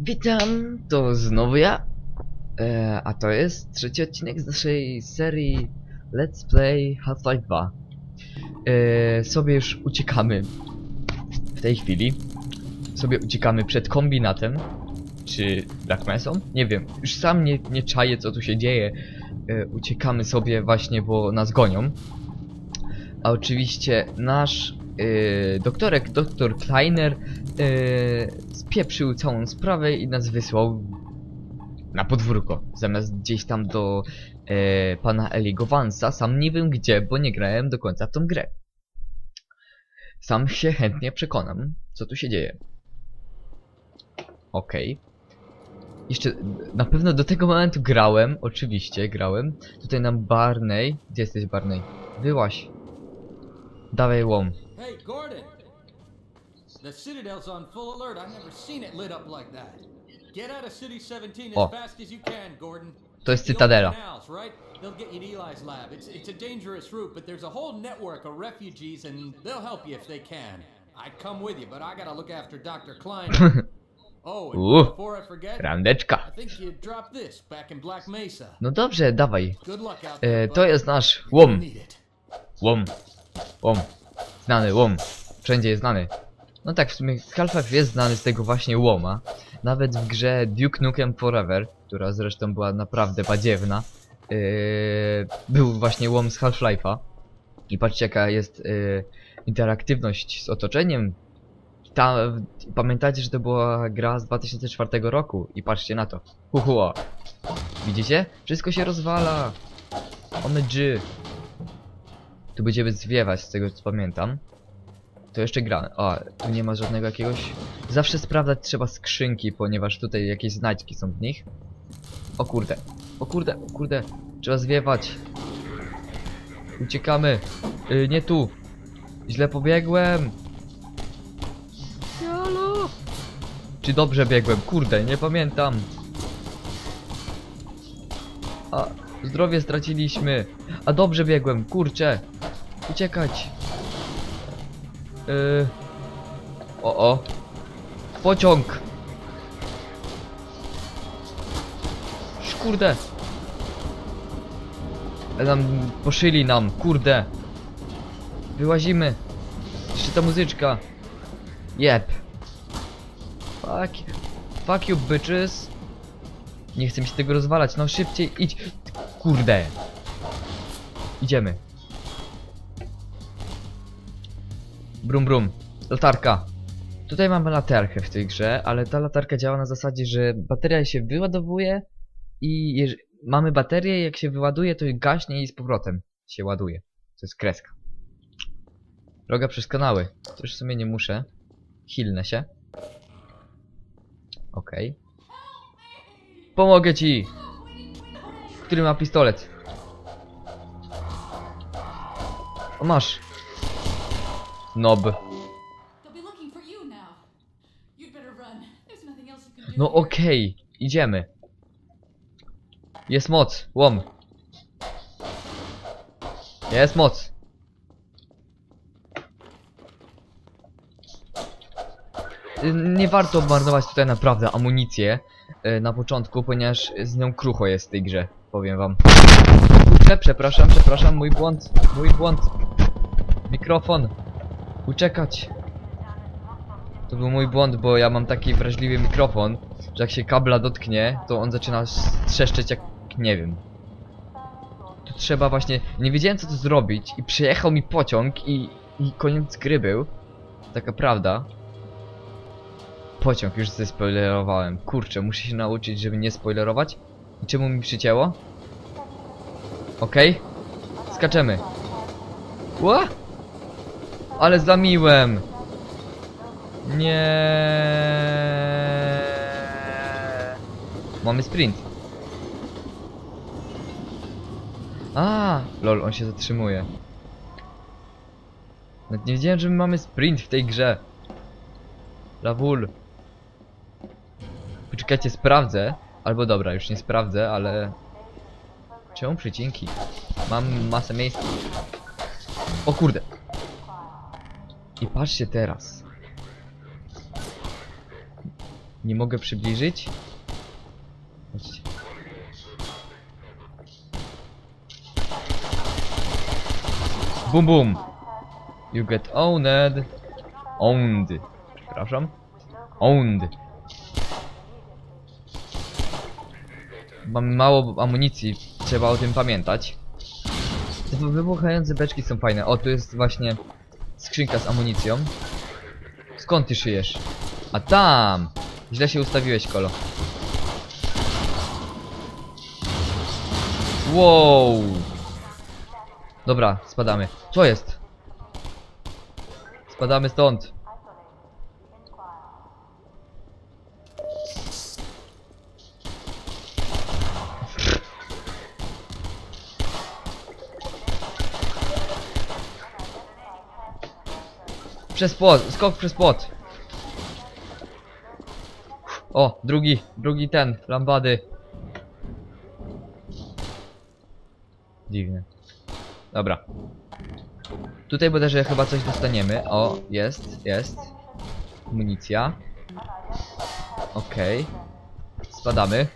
Witam, to znowu ja. E, a to jest trzeci odcinek z naszej serii Let's Play Half-Life 2. E, sobie już uciekamy w tej chwili. Sobie uciekamy przed kombinatem. Czy Black Mesą? Nie wiem. Już sam nie, nie czaję co tu się dzieje. E, uciekamy sobie właśnie, bo nas gonią. A oczywiście nasz e, doktorek, doktor Kleiner e, spieprzył całą sprawę i nas wysłał na podwórko. Zamiast gdzieś tam do e, pana Eligo Vansa. Sam nie wiem gdzie, bo nie grałem do końca w tą grę. Sam się chętnie przekonam, co tu się dzieje. Okej. Jeszcze na pewno do tego momentu grałem, oczywiście grałem. Tutaj nam Barney. Gdzie jesteś Barney? Wyłaś. Dawaj łom. Hey, Gordon! The Citadel's on full alert. I've never seen it lit up like that. Get out of City 17 as oh. fast as you can, Gordon. To jest Cytadela. right? They'll get you to Eli's lab. It's, it's a dangerous route, but there's a whole network of refugees, and they'll help you if they can. I'd come with you, but I gotta look after Dr. Klein. oh, Ooh. before I forget, Randeczka. I think you dropped this back in Black Mesa. No dobrze, dawaj. Good luck out E, there, to bud. jest nasz łom. need it. Łom. Łom. Znany łom. Wszędzie jest znany. No tak, w sumie Half-Life jest znany z tego właśnie łoma. Nawet w grze Duke Nukem Forever, która zresztą była naprawdę badziewna, yy, był właśnie łom z Half-Life'a. I patrzcie jaka jest yy, interaktywność z otoczeniem. Ta, że to była gra z 2004 roku i patrzcie na to. Huhuo. Widzicie? Wszystko się rozwala. OMG. Tu będziemy zwiewać, z tego co pamiętam. To jeszcze gramy. O, tu nie ma żadnego jakiegoś... Zawsze sprawdzać trzeba skrzynki, ponieważ tutaj jakieś znajdźki są w nich. O kurde. O kurde, o kurde. Trzeba zwiewać. Uciekamy. Y, nie tu. Źle pobiegłem. Jalo. Czy dobrze biegłem? Kurde, nie pamiętam. A, zdrowie straciliśmy. A dobrze biegłem, kurczę. Uciekać. Yy. O, o. Pociąg. Kurde. Nam poszyli nam, kurde. Wyłazimy. Jeszcze ta muzyczka. Jep. Fuck. Fuck you bitches. Nie chcę mi się tego rozwalać, no szybciej idź. Kurde. Idziemy. Brum brum. Latarka. Tutaj mamy latarkę w tej grze, ale ta latarka działa na zasadzie, że bateria się wyładowuje i mamy baterię, jak się wyładuje, to gaśnie i z powrotem się ładuje. To jest kreska. Droga przez kanały. To już w sumie nie muszę. Hilnę się. Okej. Pomogę ci! Który ma pistolet? O, masz. Nob. No okej, idziemy. Jest moc, łom. Jest moc. Y, Nie warto marnować tutaj naprawdę amunicję y, na początku, ponieważ z nią krucho jest w tej grze, powiem wam. Kurczę, przepraszam, przepraszam, mój błąd, mój błąd. Mikrofon. Uciekać. To był mój błąd, bo ja mam taki wrażliwy mikrofon, że jak się kabla dotknie, to on zaczyna trzeszczeć jak nie wiem. Tu trzeba właśnie. Nie wiedziałem co tu zrobić i przyjechał mi pociąg i, i koniec gry był. Taka prawda. Pociąg już zespoilerowałem. Kurczę, muszę się nauczyć, żeby nie spoilerować. I czemu mi przycięło? Okej. Skaczemy. Ła! Ale zamiłem! Nie. Mamy sprint. A, lol, on się zatrzymuje. Nawet nie wiedziałem, że my mamy sprint w tej grze. Lawul. Poczekajcie, sprawdzę. Albo dobra, już nie sprawdzę, ale... Czemu przycinki? Mam masę miejsca. O kurde. I patrzcie teraz. Nie mogę przybliżyć? Chodźcie. Bum bum! You get owned. Owned. Przepraszam. Owned. Mam mało amunicji, trzeba o tym pamiętać. Te wybuchające beczki są fajne. O, tu jest właśnie skrzynka z amunicją. Skąd ty szyjesz? A tam! Źle się ustawiłeś, kolo. Wow! Dobra, spadamy. Co jest? Spadamy stąd. Przez płot, skok przez płot. O, drugi, drugi ten, lambady. Dziwne. Dobra. Tutaj bodajże chyba coś dostaniemy. O, jest, jest. Amunicja. Okej. Spadamy.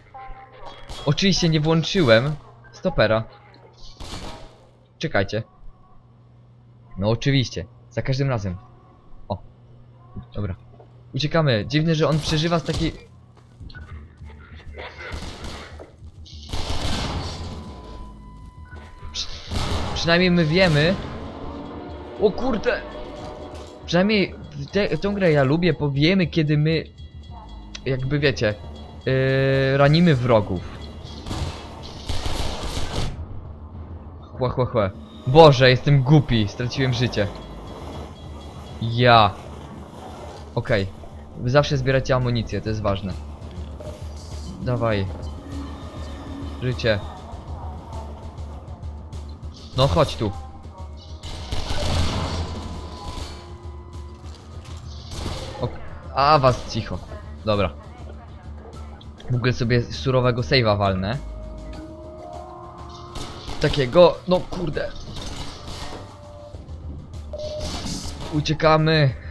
Oczywiście nie włączyłem stopera. Czekajcie. No oczywiście. Za każdym razem. Dobra. Uciekamy. Dziwne, że on przeżywa z takiej... Przy... Przynajmniej my wiemy... O kurde! Przynajmniej w te, tę grę ja lubię, bo wiemy kiedy my... Jakby wiecie... Yy, ranimy wrogów. Chła, chła, chła. Boże, jestem głupi, straciłem życie. Ja. Okej. Wy zawsze zbieracie amunicję, to jest ważne. Dawaj. Życie. No chodź tu. Ok. A was cicho. Dobra. W ogóle sobie surowego save'a walnę. Takiego, no kurde. Uciekamy.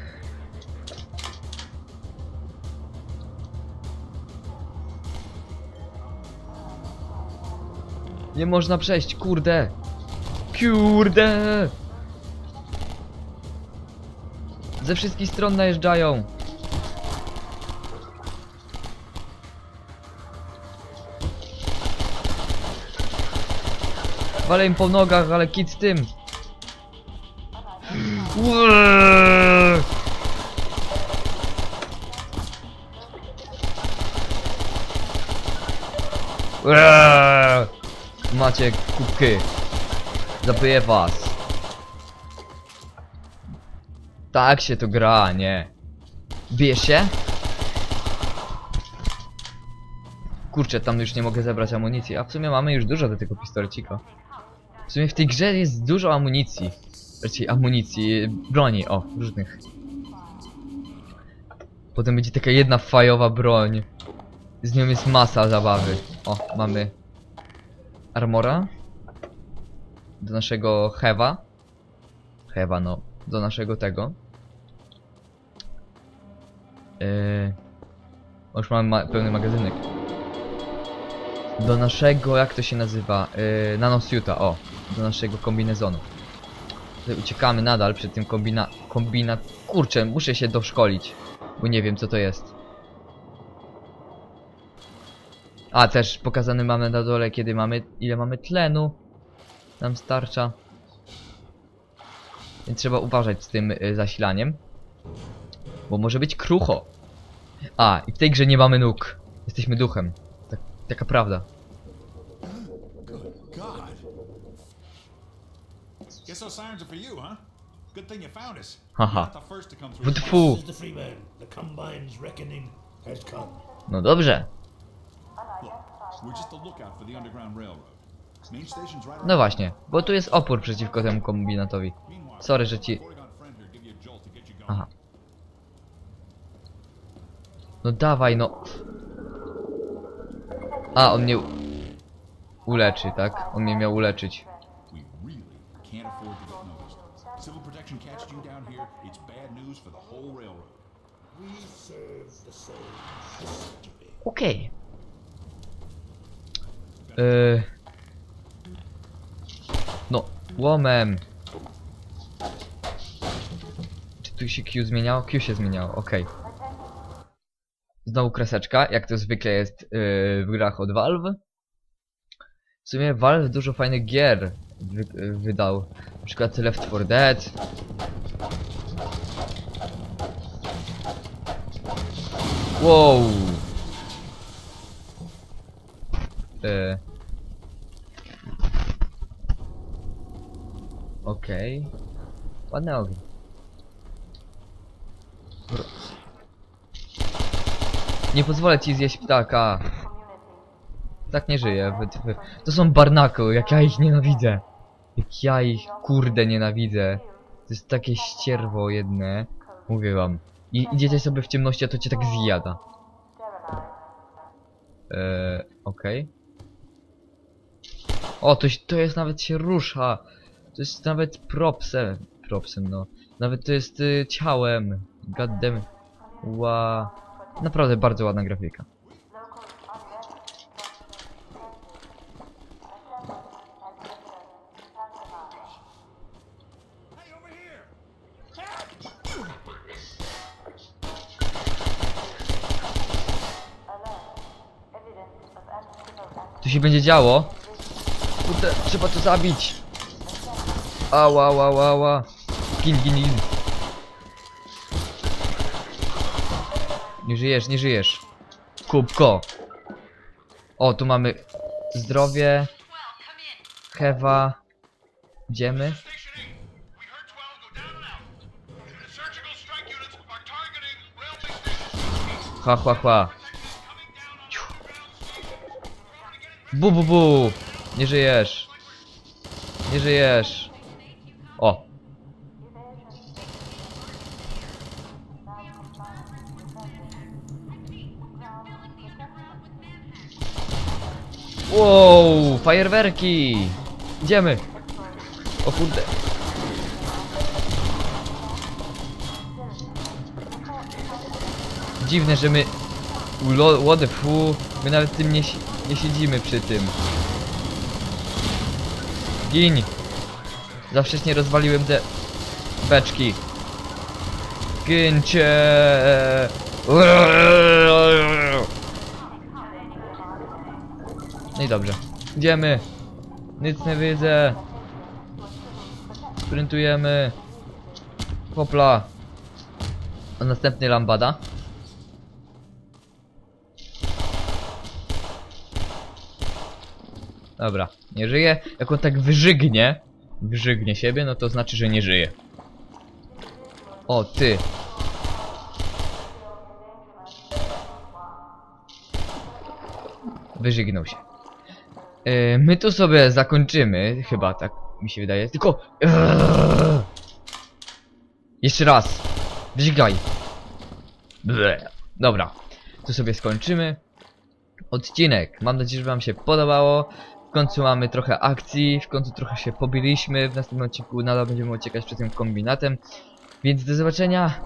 Nie można przejść, kurde. Kurde. Ze wszystkich stron najeżdżają. Walę im po nogach, ale kit z tym. Macie kubky. Zabiję was. Tak się to gra, nie. Bijesz się? Kurczę, tam już nie mogę zebrać amunicji, a w sumie mamy już dużo do tego pistolecika. W sumie w tej grze jest dużo amunicji. Raczej amunicji, broni, o, różnych. Potem będzie taka jedna fajowa broń. Z nią jest masa zabawy. O, mamy armora. Do naszego hewa. Hewa, no. Do naszego tego. Yy... Już mamy ma pełny magazynek. Do naszego, jak to się nazywa? Yy, nanosuita, o. Do naszego kombinezonu. Tutaj uciekamy nadal przed tym kombina... Kombina... Kurczę, muszę się doszkolić. Bo nie wiem co to jest. A, też pokazany mamy na dole, kiedy mamy... Ile mamy tlenu. Nam starcza. Więc trzeba uważać z tym y, zasilaniem. Bo może być krucho. A, i w tej grze nie mamy nóg. Jesteśmy duchem. Tak, taka prawda. Haha. You're not the first to come through. W tfu. This is the Freeman. The Combine's reckoning has come. No dobrze. No właśnie, bo tu jest opór przeciwko temu kombinatowi. Sorry, że ci... Aha. No dawaj, no. A, on mnie... Uleczy, tak? On mnie miał uleczyć. We really can't afford to get noticed. Civil protection catched you down here, it's bad news for the whole railroad. We serve the same history. Okej. Yy. No, łomem. Czy tu się Q zmieniało? Q się zmieniało, okej. Znowu kreseczka, jak to zwykle jest yy, w grach od Valve. W sumie Valve dużo fajnych gier wy, yy, wydał. Na przykład Left 4 Dead. Wow! Yy. Okej. Ładny ogień. Nie pozwolę ci zjeść ptaka. Tak nie żyje. To są barnacle, jak ja ich nienawidzę. Jak ja ich kurde nienawidzę. To jest takie ścierwo jedne. Mówię wam. I idziecie sobie w ciemności, a to cię tak zjada. Eee, okej. O, to, to jest nawet się rusza. To jest nawet propsem. Propsem, no. Nawet to jest y, ciałem. Goddamn. Ła. Naprawdę bardzo ładna grafika. Tu się będzie działo. Kurde, trzeba to zabić. Ała, ała, ała, ała. Gin, gin, gin. Nie żyjesz, nie żyjesz. Kubko. O, tu mamy zdrowie. Kewa. Idziemy. Ha, ha, ha. Bu, bu, bu. Nie żyjesz. Nie żyjesz. O. Wow, fajerwerki. Idziemy. O kurde. Dziwne, że my... Fu, my nawet tym nie, nie siedzimy przy tym. Gin! Za wcześnie rozwaliłem te beczki. Gincie! No i dobrze. Idziemy. Nic nie widzę. Sprintujemy. Hopla. A następny lambada. Dobra, nie żyje. Jak on tak wyżygnie, wyżygnie siebie, no to znaczy, że nie żyje. O, ty. Wyżygnął się. Yy, my tu sobie zakończymy, chyba tak mi się wydaje. Tylko... Eee! Jeszcze raz. Wyżygaj. Dobra. Tu sobie skończymy odcinek. Mam nadzieję, że wam się podobało. W końcu mamy trochę akcji, w końcu trochę się pobiliśmy. W następnym odcinku nadal będziemy uciekać przed tym kombinatem. Więc do zobaczenia